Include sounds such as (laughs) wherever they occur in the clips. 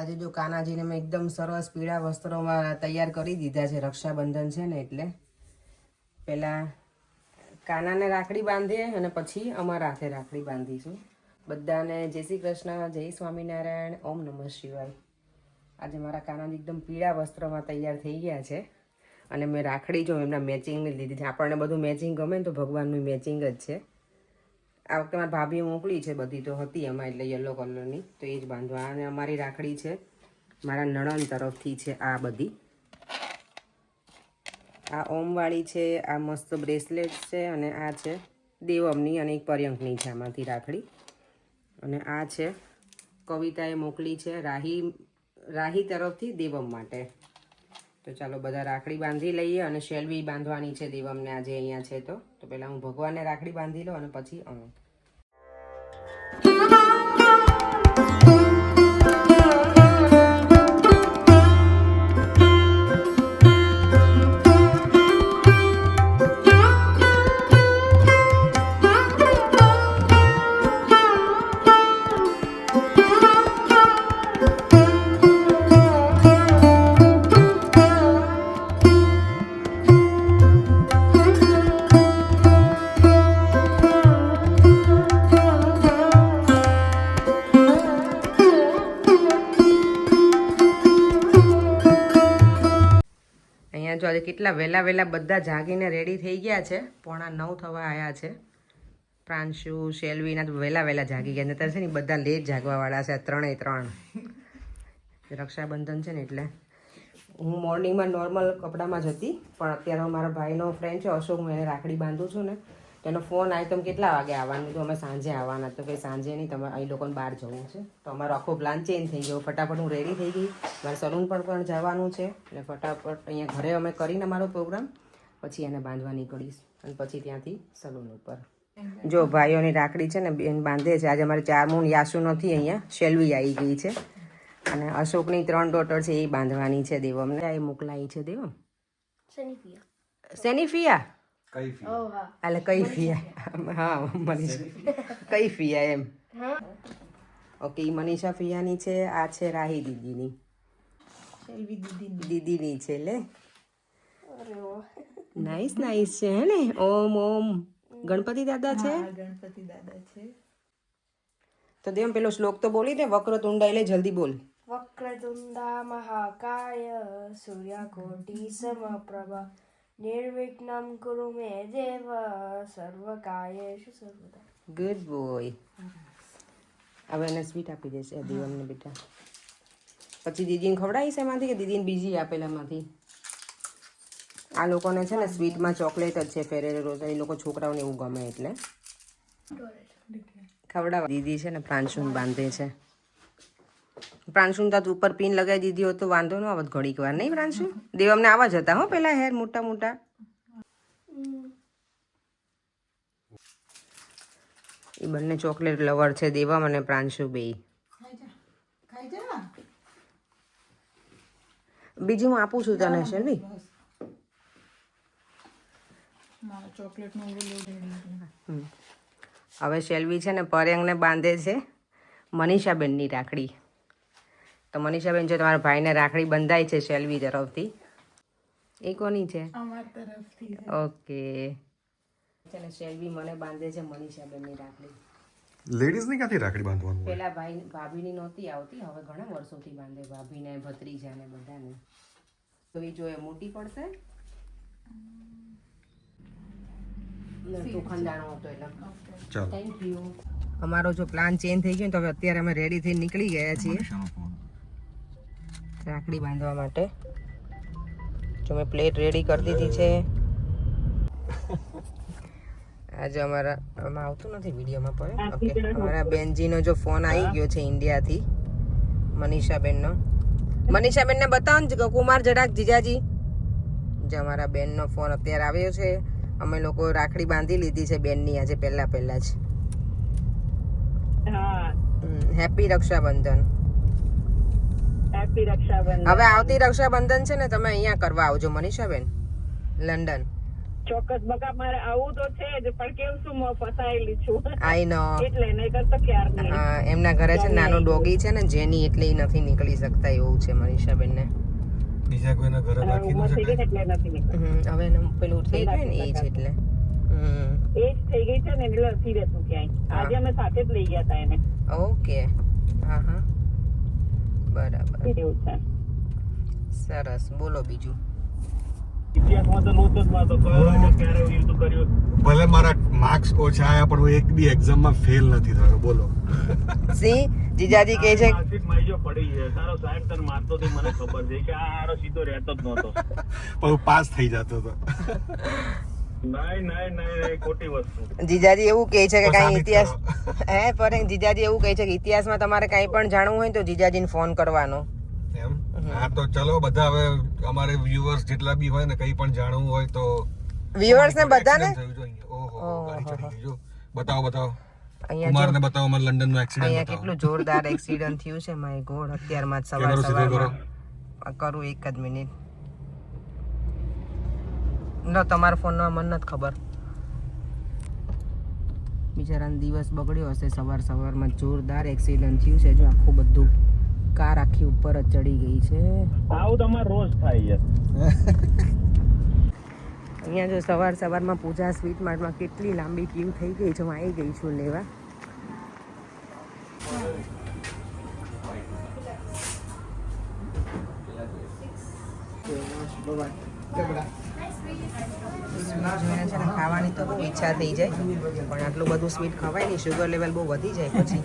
આજે જો કાનાજીને મેં એકદમ સરસ પીળા વસ્ત્રોમાં તૈયાર કરી દીધા છે, રક્ષાબંધન છે ને એટલે. પહેલાં કાનાને રાખડી બાંધીએ અને પછી અમારા હાથે રાખડી બાંધીશું. બધાને જય શ્રી કૃષ્ણ, જય સ્વામિનારાયણ, ઓમ નમઃ શિવાય. આજે મારા કાનાજી એકદમ પીળા વસ્ત્રોમાં તૈયાર થઈ ગયા છે. અને મેં રાખડી જો એમના મેચિંગની લીધી છે. આપણને બધું મેચિંગ ગમે ને તો ભગવાનનું મેચિંગ જ છે. આ વખતે મારી ભાભીએ મોકલી છે, બધી તો હતી એમાં, એટલે યલો કલરની તો એ જ બાંધવા અને અમારી રાખડી છે, મારા નણંદ તરફથી છે આ બધી. આ ઓમવાળી છે, આ મસ્ત બ્રેસલેટ છે અને આ છે દેવમની અને એક પર્યંકની છે આમાંથી રાખડી. અને આ છે, કવિતાએ મોકલી છે રાહી રાહી તરફથી દેવમ માટે. તો ચાલો બધા રાખડી બાંધી લઈએ અને શેલવી બાંધવાની છે દેવમને આજે અહીંયા છે તો. તો પહેલાં હું ભગવાનને રાખડી બાંધી લઉં અને પછી અમે. જો આજે કેટલા વહેલા વહેલા બધા જાગીને રેડી થઈ ગયા છે. પોણા નવ થવા આવ્યા છે. પ્રાંશુ, શેલવીના તો વહેલા વહેલા જાગી ગયા. નતર છે ને બધા લેટ જાગવાવાળા છે ત્રણેય ત્રણ. રક્ષાબંધન છે ને એટલે. હું મોર્નિંગમાં નોર્મલ કપડામાં જ હતી. પણ અત્યારે મારા ભાઈનો ફ્રેન્ડ છે અશોક હું એને રાખડી બાંધું છું ને. તેનો ફોન આવ્યો તમે કેટલા વાગે આવવાનું? તો અમે સાંજે આવવાના. તો કંઈ સાંજે નહીં તમારે અહીં લોકોને બહાર જવું છે. તો અમારો આખો પ્લાન ચેન્જ થઈ ગયો. ફટાફટ હું રેડી થઈ ગઈ. મારે સલૂન પર પણ જવાનું છે. એટલે ફટાફટ અહીંયા ઘરે અમે કરીને અમારો પ્રોગ્રામ પછી એને બાંધવા નીકળીશ. અને પછી ત્યાંથી સલૂન ઉપર. જો ભાઈઓની રાખડી છે ને બેન બાંધે છે. આજે અમારે ચાર મૂન યાસુ નથી અહીંયા. શેલવી આવી ગઈ છે. અને અશોકની ત્રણ ડોટર છે એ બાંધવાની છે દેવમને એ મોકલાઈ છે દેવમ સેનિફિયા ફિયા એટલે કઈ ફિયા હા મનીષા કઈ ફિયા એમ. ઓકે મનીષા ફિયાની છે આ છે રાહી દીદીની. દીદીની. છે લે. નાઈસ નાઈસ છે હે ને? ઓમ ઓમ. ગણપતિ દાદા છે? ગણપતિ દાદા છે. તો દેવ પેલો શ્લોક તો બોલી દે વક્રતુંડ એટલે જલ્દી બોલ. વક્રતુંડા મહાકાય સૂર્યકોટી સમપ્રભા. નિર્વિઘ્નમ કુરુ મે દેવ સર્વકાયેષુ સર્વદા ગુડ બોય હવે એને સ્વીટ આપી દેશે દીવાનને બેટા પછી દીદીને ખવડાવીશ એમાંથી કે દીદીને બીજી આપેલામાંથી આ લોકોને છે ને સ્વીટમાં ચોકલેટ જ છે ફેરેરો રોઝ એ લોકો છોકરાઓને એવું ગમે એટલે. ખવડાવવા દીદી છે ને પ્રાંશુન બાંધે છે. પ્રાંશુન તાત ઉપર પિન લગાવી દીધી હોત તો વાંધો ન આવત ઘડીક વાર નહીં પ્રાંશુ? દેવમને આવા જતા હતા હો પેલા હેર મોટા મોટા. એ બંને ચોકલેટ લવર છે દેવમ અને પ્રાંશુ બે. બીજું હું આપું છું તને શેલવી. હવે શેલવી છે ને પર્યંગને બાંધે છે મનીષાબેનની રાખડી. તો મનીષાબેન જો તમારા ભાઈને રાખડી બંધાય છે શેલવી તરફથી એ કોની છે? અમાર તરફથી છે. ઓકે. છે શેલ્વી મને બાંધે છે મનીષાબેનની રાખડી. લેડીઝની ક્યાંથી રાખડી બાંધવાનું પેલા ભાઈ ભાભીની નહોતી આવતી હવે ઘણા વર્ષોથી બાંધે ભાભીને ભત્રીજાને બધાને. તો એ જોઈએ મોટી પડશે? થેન્ક યુ અમારો જો પ્લાન ચેન્જ થઈ ગયો ને તો હવે અત્યારે અમે રેડી થઈને નીકળી ગયા છીએ. રાખડી બાંધવા માટે. જો મેં પ્લેટ રેડી કરી દીધી છે. આજે અમારા આમાં આવતું નથી વિડીયોમાં પણ? ઓકે અમારા બેનજીનો જો ફોન આવી ગયો છે ઇન્ડિયાથી. મનીષાબેનનો. મનીષાબેનને બતાવો ને કુમાર જડાક જીજાજી. જે અમારા બેનનો ફોન અત્યારે આવ્યો છે. અમે લોકો રાખડી બાંધી લીધી છે બેનની આજે પહેલા પહેલા જ. હેપી રક્ષાબંધન. હવે આવતી રક્ષાબંધન છે ને તમે અહીંયા કરવા આવજો મનીષાબેન. લંડન. ચોક્કસ બકા મારે આવું તો છે જ પણ કેવું શું મો ફસાયેલી છું? આઈ નો. એટલે નહીં તો ક્યાર નહીં. એમના ઘરે છે નાનો ડોગી છે ને જેની એટલે ઈ નથી નીકળી શકતા એવું છે મનીષાબેન ને. બીજા કોઈના ઘરે રાખી ન થઈ ગઈ શકાય. એટલે નથી નીકળતું. હવે એનું પેલું થઈ ગયું ને એ જ એટલે. હમ. એજ થઈ ગઈ છે ને એટલે નથી રહેતું ક્યાંય. આજે અમે સાથે જ લઈ ગયા હતા એને. ઓકે. હા હા. બરાબર. એવું છે. સરસ. બોલો બીજું. ભલે મારા માર્ક્સ ઓછા આવ્યા પણ હું એક બી એક્ઝામમાં ફેલ નથી થયો. બોલો. સી? જીજાજી કહે છે પણ હું પાસ થઈ જતો હતો. જીજાજી એવું કહે છે કે કાંઈ ઇતિહાસ (laughs) હે પર જીજાજી એવું કહે છે કે ઇતિહાસમાં તમારે કાંઈ પણ જાણવું હોય તો જીજાજીને ફોન કરવાનો. એમ? હા તો ચલો બધા હવે અમારે વ્યુઅર્સ જેટલા બી હોય ને કંઈ પણ જાણવું હોય તો વ્યુઅર્સ ને બધાને. ઓહો બતાવો બતાવો. અહીંયા કુમારને જો બતાવો અમારે લંડન નો એક્સિડન્ટ અહીંયા કેટલું જોરદાર એક્સિડન્ટ થયું છે માય ગોડ અત્યારમાં જ સવાર સવારમાં કરું. એક જ મિનિટ લો તમારા ફોનમાં મને નથી ખબર. બિચારાનો દિવસ બગડ્યો હશે સવાર સવારમાં જોરદાર એક્સિડન્ટ થયું છે. જો આખું બધું કાર આખી ઉપર જ ચડી ગઈ છે. આવું તમારે રોજ થાય છે. અહીંયા જો સવાર સવારમાં પૂજા સ્વીટ માર્ટમાં કેટલી લાંબી ક્યુ થઈ ગઈ છે. હું આવી ગઈ છું લેવા. જોઈને છે ને ખાવાની તો બહુ ઈચ્છા થઈ જાય. પણ આટલું બધું સ્વીટ ખવાય નહીં શુગર લેવલ બહુ વધી જાય પછી.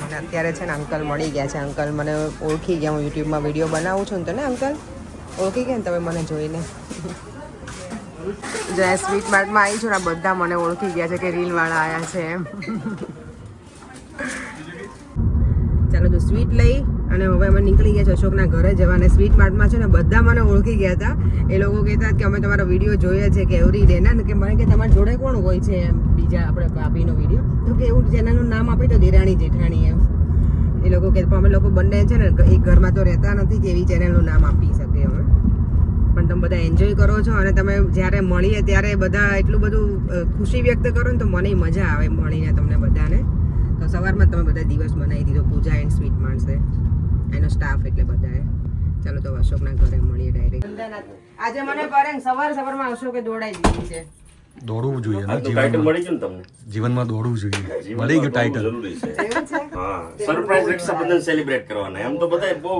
મને અત્યારે છે ને અંકલ મળી ગયા છે. અંકલ મને ઓળખી ગયા, હું યુટ્યુબમાં વીડિયો બનાવું છું ને તો ને અંકલ ઓળખી ગયા ને તમે મને જોઈને? જ્યાં સ્વીટ માર્ટમાં આવી છું ને બધા મને ઓળખી ગયા છે કે રીલવાળા આવ્યા છે એમ. ચાલો તો સ્વીટ લઈ. અને હવે અમે નીકળી ગયા છે અશોકના ઘરે જવાને સ્વીટ માર્ટમાં છે ને બધા મને ઓળખી ગયા હતા. એ લોકો કહેતા કે અમે તમારો વીડિયો જોઈએ છે કે એવરી ડે ને, કે મને કે તમારી જોડે કોણ હોય છે એમ, બીજા આપણે ભાભીનો વીડિયો. તો કે એવું જેનાનું નામ આપી તો દેરાણી જેઠાણી એમ. એ લોકો કે અમે લોકો બંને છે ને એક ઘરમાં તો રહેતા નથી કે એવી ચેનલનું નામ આપી શકે અમે પણ તમે બધા એન્જોય કરો છો અને તમે જ્યારે મળીએ ત્યારે બધા એટલું બધું ખુશી વ્યક્ત કરો ને તો મને મજા આવે મળીને તમને બધાને. તો સવારમાં તમે બધા દિવસ બનાવી દીધો, પૂજા એન્ડ સ્વીટ માણસે એનો સ્ટાફ એટલે બધાએ. ચાલો તો અશોકના ઘરે મળીએ ડાયરેક્ટ આજે મને કરે સવાર સવારમાં અશોકે દોડાઈ દીધી છે. દોડવું જોઈએ ને ટાઇટલ જીવનમાં. મળી ગયું તમને? જીવનમાં દોડવું જોઈએ. મળી ગયું ટાઇટલ જરૂરી છે. હા સરપ્રાઈઝ રક્ષાબંધન સેલિબ્રેટ કરવાના. એમ તો બધાય બહુ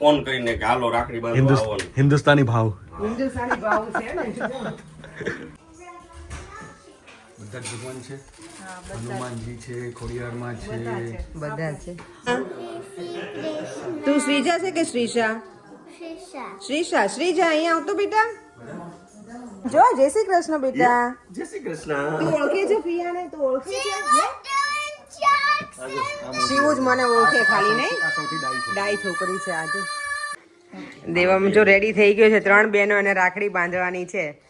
ફોન કરીને કે હાલો રાખડી બાંધવા હિન્દુસ્તાની ભાવ. હિન્દુસ્તાની ભાવ છે ને. બધા ભગવાન છે હનુમાનજી છે ખોડિયારમાં છે. બધા છે. તું શ્રીજા છે કે શ્રીશા? શ્રીશા. શ્રીજા અહીંયા આવતો બેટા. જો જય શ્રી કૃષ્ણ બેટા. જય શ્રી કૃષ્ણ. તું ઓળખે છે પિયાને તું ઓળખે છે? શિવ જ મને ઓળખે ખાલી નહીં. ડાઈ છોકરી. છે આજે. દેવમ જો રેડી થઈ ગયો છે ત્રણ બહેનો અને રાખડી બાંધવાની છે.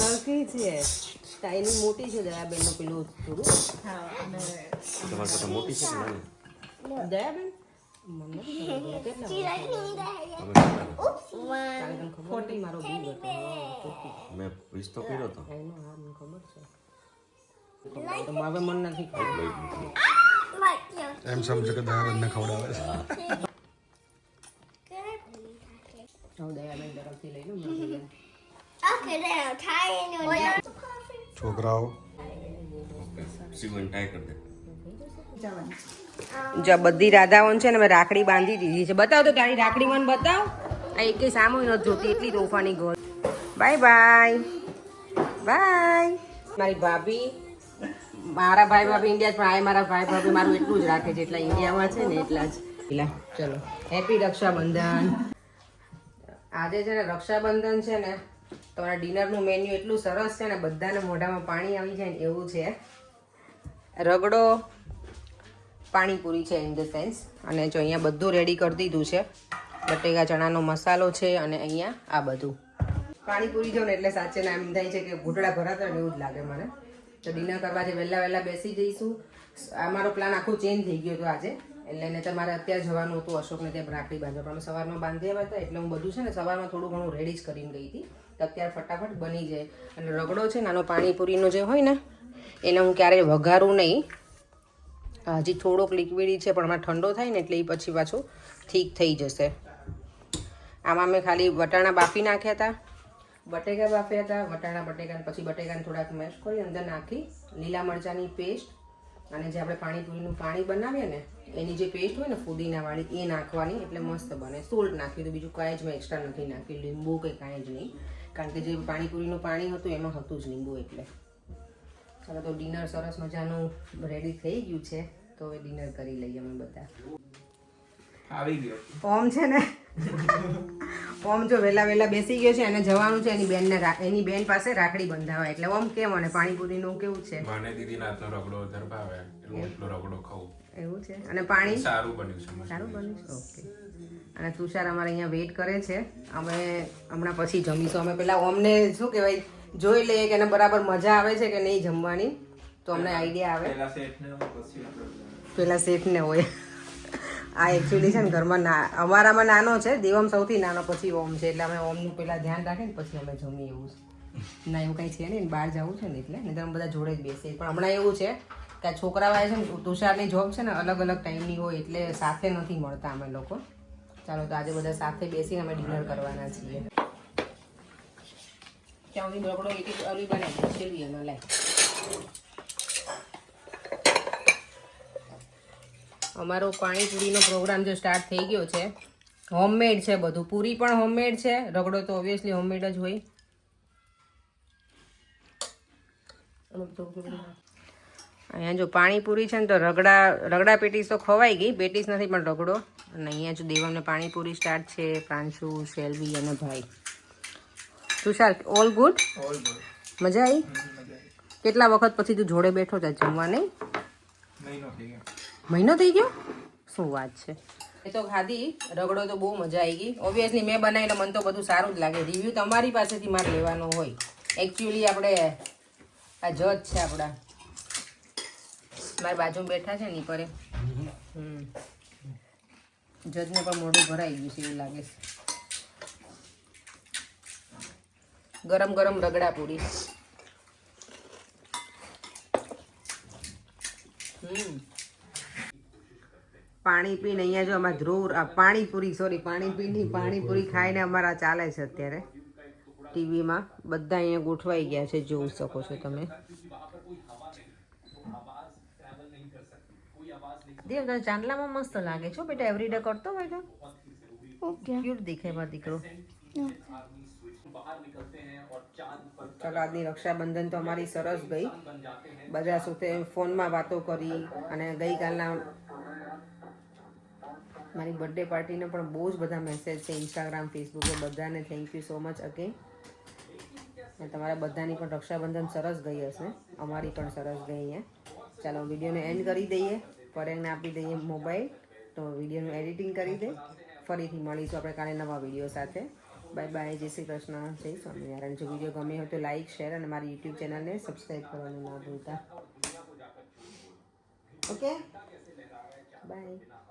સરખી છે ટાઈની મોટી છે દયાબેનનું પેલું થોડું તમારી મોટી છે કે નાની દયાબેન. મેં વિશ તો કર્યો તો એનો હા મને ખબર છે તો હવે મને નથી એમ સમજો કે દયાબેનને ખવડાવે છે દયાબેન તરફથી લઈ લઉં છોકરાઓ. જો બધી રાધાઓને છે ને મેં રાખડી બાંધી દીધી છે. બતાવ તો તારી રાખડી મને બતાવ. આ એક સામો નથી જોતી એટલી તોફાની ગોળ. Bye bye. બાય. મારી ભાભી મારા ભાઈ ભાભી ઇન્ડિયા પણ આ મારા ભાઈ ભાભી મારું એટલું જ રાખે છે એટલા ઇન્ડિયામાં છે ને એટલા જ. પેલા ચલો. હેપી રક્ષાબંધન. આજે છે ને રક્ષાબંધન છે ને તમારા ડિનરનું મેન્યુ એટલું સરસ છે ને બધાને મોઢામાં પાણી આવી જાય ને એવું છે. રગડો, પાણીપુરી છે ઇન ધ સેન્સ અને જો અહીંયા બધું રેડી કરી દીધું છે. બટેકા, ચણાનો મસાલો છે અને અહીંયા આ બધું. પાણીપુરી જો ને એટલે સાચે ના એમ થાય છે કે ઘૂંટડા ભરાતા એવું જ લાગે મને. તો ડિનર કરવા જે વહેલા વહેલા બેસી જઈશું. અમારો પ્લાન આખો ચેન્જ થઈ ગયો હતો આજે. એટલે એને તમારે અત્યારે જવાનું હતું અશોકને ત્યાં રાખડી બાંધવા. પણ સવારમાં બાંધી આવ્યા હતા એટલે હું બધું છે ને સવારમાં થોડું ઘણું રેડી જ કરીને ગઈ હતી. અત્યારે ફટાફટ બની જાય. અને રગડો છે નાનો પાણીપુરીનો જે હોય ને, એને હું ક્યારેય વઘારું નહીં. હજી થોડોક લિક્વિડી છે, પણ હમણાં ઠંડો થાય ને, એટલે એ પછી પાછું ઠીક થઈ જશે. આમાં મેં ખાલી વટાણા બાફી નાખ્યા હતા. બટેકા બાફ્યા હતા, વટાણા બટેકા પછી બટેકાને થોડાક મેશ કરી, અંદર નાખી લીલા મરચાંની પેસ્ટ અને જે આપણે પાણીપુરીનું પાણી બનાવીએ ને એની જે પેસ્ટ હોય ને ફુદીનાવાળી એ નાખવાની એટલે મસ્ત બને. સોલ્ટ નાખ્યું તો બીજું કાંઈ જ મેં એક્સ્ટ્રા નથી નાખ્યું. લીંબુ કે કાંઈ જ નહીં. કારણ કે જે પાણીપુરીનું પાણી હતું એમાં હતું જ લીંબુ એટલે. હવે તો ડિનર સરસ મજાનું રેડી થઈ ગયું છે તો હવે ડિનર કરી લઈએ અમે બધા. આવી ગયો. ઓમ છે ને? ઓમ જો વહેલા વહેલા બેસી ગયો છે અને જવાનું છે એની બેનને એની બેન પાસે રાખડી બંધાવા. એટલે ઓમ કેમ અને પાણીપુરીનું કેવું છે? મને દીદી નાતનો રગડો વધારે ભાવે એટલે એટલો રગડો ખાઉં. એવું છે. અને પાણી? સારું બન્યું છે સારું બન્યું છે ઓકે. અને તુષાર અમારે અહીંયા વેઇટ કરે છે. અમે હમણાં પછી જમીશું. અમે પહેલાં ઓમને શું કહેવાય જોઈ લઈએ કે એને બરાબર મજા આવે છે કે નહીં જમવાની. તો અમને આઈડિયા આવે. પહેલાં સેટ ને પછી આપણે પેલા શેઠને હોય. આ એકચ્યુઅલી છે ને ઘરમાં ના અમારામાં નાનો છે. દેવમ સૌથી નાનો પછી ઓમ છે. એટલે અમે ઓમનું પહેલાં ધ્યાન રાખીને પછી અમે જમીએ એવું છે. ના એવું કંઈ છે નહીં. બહાર જવું છે ને એટલે. નહીં તો અમે બધા જોડે જ બેસીએ. પણ હમણાં એવું છે કે છોકરા છોકરાવાળા છે ને તુષારની જોબ છે ને અલગ અલગ ટાઈમની હોય એટલે સાથે નથી મળતા અમે લોકો. ચાલો તો આજે બધા સાથે બેસીને અમે ડિનર કરવાના છીએ. ત્યાં સુધી બગડો એક એક અલી બને છેલ્લી એમાં લાય અમારો પાણીપુરીનો પ્રોગ્રામ જો સ્ટાર્ટ થઈ ગયો છે હોમમેડ છે બધું. પૂરી પણ હોમમેડ છે, રગડો તો ઓબ્વિયસલી હોમમેડ જ હોય. અહીંયા જો પાણીપુરી છે ને તો રગડા રગડા પેટીસ તો ખવાઈ ગઈ પેટીસ નથી પણ રગડો. અને અહીંયા જો દેવમને પાણીપુરી સ્ટાર્ટ છે પ્રાંશુ શેલ્વી અને ભાઈ. Tushar all good all good મજા આવી કેટલા વખત પછી તું જોડે બેઠો છે? જમવા નહીં? મહિનો થઈ ગયો. મહિનો થઈ ગયો? શું વાત છે? એ તો ખાધી રગડો તો બહુ મજા આવી ગઈ. ઓબ્વિયસલી મેં બનાવીને મને તો બધું સારું જ લાગે. રિવ્યૂ તમારી પાસેથી મારે લેવાનો હોય. એકચ્યુઅલી આપણે આ જજ છે આપણા. મારી બાજુમાં બેઠા છે ને પરે. હમ. જજને પણ મોઢું ભરાઈ ગયું છે એવું લાગે છે. ગરમ ગરમ રગડા પૂરી. પાણી પીને અહીંયા જો અમારા ધ્રુવ પાણીપુરી સોરી પાણીપીની પાણીપુરી ખાઈને અમારા ચાલે છે અત્યારે. ટીવીમાં. બધા અહીંયા ગોઠવાઈ ગયા છે, જોઈ શકો છો તમે. દેવ તને ચાંદલામાં મસ્ત લાગે છો બેટા એવરીડે કરતો હોય તો. ક્યુટ દેખાય મારો દીકરો. ચાલો આજની રક્ષાબંધન તો અમારી સરસ ગઈ. બધા સાથે ફોનમાં વાતો કરી અને ગઈકાલના મારી બર્થડે પાર્ટીને પણ બહુ જ બધા મેસેજ છે ઇન્સ્ટાગ્રામ ફેસબુકે બધાને thank you so much again અને તમારા બધાની પણ રક્ષાબંધન સરસ ગઈ હશે. અમારી પણ સરસ ગઈ અહીંયા. ચાલો વિડીયોને એન્ડ કરી દઈએ. પરેંગને આપી દઈએ મોબાઈલ. તો વિડીયોનું એડિટિંગ કરી દે. ફરીથી મળીશું આપણે કાલે નવા વીડિયો સાથે. બાય બાય, જય શ્રી કૃષ્ણ, જય સ્વામિનારાયણ. જો વીડિયો ગમે હોય તો લાઈક, શેર અને મારી યુટ્યુબ ચેનલને સબસ્ક્રાઈબ કરવાનું ના ભૂલતા. ઓકે? બાય.